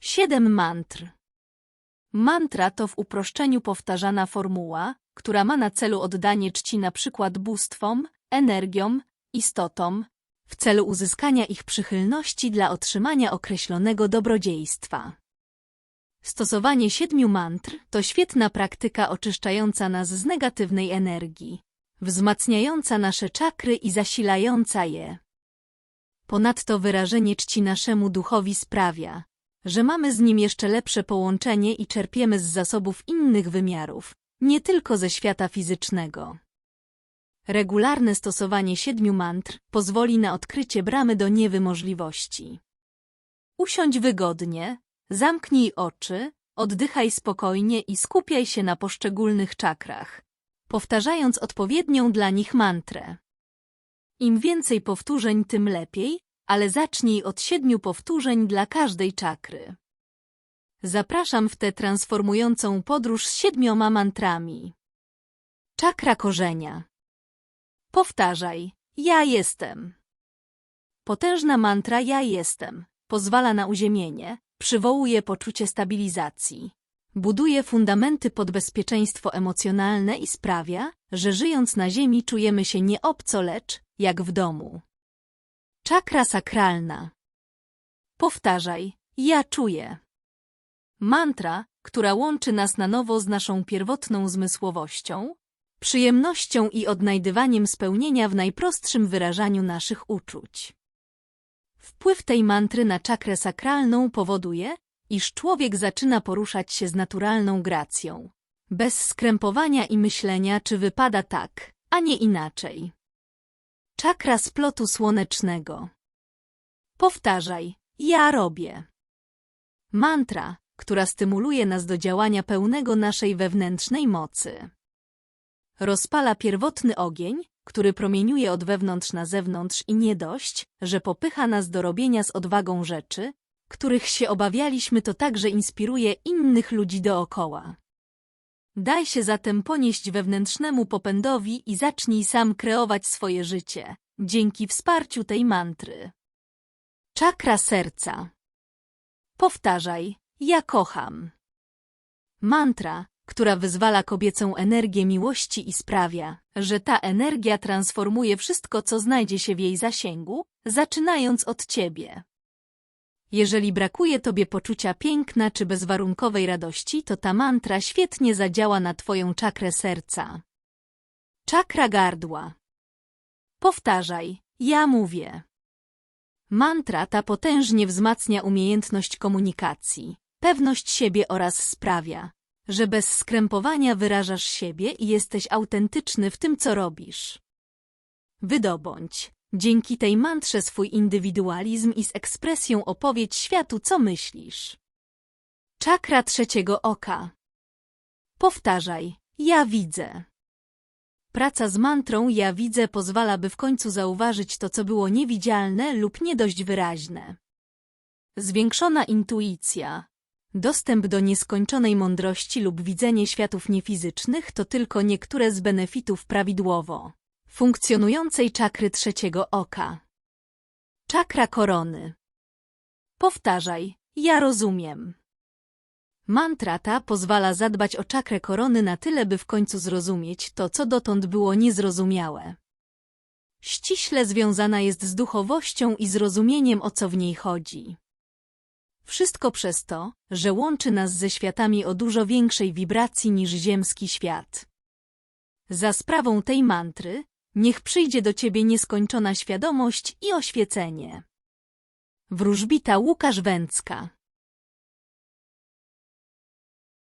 Siedem mantr. Mantra to w uproszczeniu powtarzana formuła, która ma na celu oddanie czci na przykład bóstwom, energiom, istotom, w celu uzyskania ich przychylności dla otrzymania określonego dobrodziejstwa. Stosowanie siedmiu mantr to świetna praktyka oczyszczająca nas z negatywnej energii, wzmacniająca nasze czakry i zasilająca je. Ponadto wyrażenie czci naszemu duchowi sprawia, że mamy z nim jeszcze lepsze połączenie i czerpiemy z zasobów innych wymiarów, nie tylko ze świata fizycznego. Regularne stosowanie siedmiu mantr pozwoli na odkrycie bramy do niewy możliwości. Usiądź wygodnie, zamknij oczy, oddychaj spokojnie i skupiaj się na poszczególnych czakrach, powtarzając odpowiednią dla nich mantrę. Im więcej powtórzeń, tym lepiej, ale zacznij od siedmiu powtórzeń dla każdej czakry. Zapraszam w tę transformującą podróż z siedmioma mantrami. Czakra korzenia. Powtarzaj. Ja jestem. Potężna mantra ja jestem pozwala na uziemienie, przywołuje poczucie stabilizacji. Buduje fundamenty pod bezpieczeństwo emocjonalne i sprawia, że żyjąc na ziemi czujemy się nie obco, lecz jak w domu. Czakra sakralna. Powtarzaj, ja czuję. Mantra, która łączy nas na nowo z naszą pierwotną zmysłowością, przyjemnością i odnajdywaniem spełnienia w najprostszym wyrażaniu naszych uczuć. Wpływ tej mantry na czakrę sakralną powoduje, iż człowiek zaczyna poruszać się z naturalną gracją, bez skrępowania i myślenia, czy wypada tak, a nie inaczej. Czakra splotu słonecznego. Powtarzaj, ja robię. Mantra, która stymuluje nas do działania pełnego naszej wewnętrznej mocy. Rozpala pierwotny ogień, który promieniuje od wewnątrz na zewnątrz i nie dość, że popycha nas do robienia z odwagą rzeczy, których się obawialiśmy, to także inspiruje innych ludzi dookoła. Daj się zatem ponieść wewnętrznemu popędowi i zacznij sam kreować swoje życie, dzięki wsparciu tej mantry. Czakra serca. Powtarzaj, ja kocham. Mantra, która wyzwala kobiecą energię miłości i sprawia, że ta energia transformuje wszystko, co znajdzie się w jej zasięgu, zaczynając od ciebie. Jeżeli brakuje tobie poczucia piękna czy bezwarunkowej radości, to ta mantra świetnie zadziała na twoją czakrę serca. Czakra gardła. Powtarzaj, ja mówię. Mantra ta potężnie wzmacnia umiejętność komunikacji, pewność siebie oraz sprawia, że bez skrępowania wyrażasz siebie i jesteś autentyczny w tym, co robisz. Wydobądź, dzięki tej mantrze swój indywidualizm i z ekspresją opowiedź światu, co myślisz. Czakra trzeciego oka. Powtarzaj, ja widzę. Praca z mantrą ja widzę pozwala, by w końcu zauważyć to, co było niewidzialne lub nie dość wyraźne. Zwiększona intuicja, Dostęp do nieskończonej mądrości lub widzenie światów niefizycznych to tylko niektóre z benefitów prawidłowo funkcjonującej czakry trzeciego oka. Czakra korony. Powtarzaj, ja rozumiem. Mantra ta pozwala zadbać o czakrę korony na tyle, by w końcu zrozumieć to, co dotąd było niezrozumiałe. Ściśle związana jest z duchowością i zrozumieniem, o co w niej chodzi. Wszystko przez to, że łączy nas ze światami o dużo większej wibracji niż ziemski świat. Za sprawą tej mantry, niech przyjdzie do ciebie nieskończona świadomość i oświecenie. Wróżbita Łukasz Węcka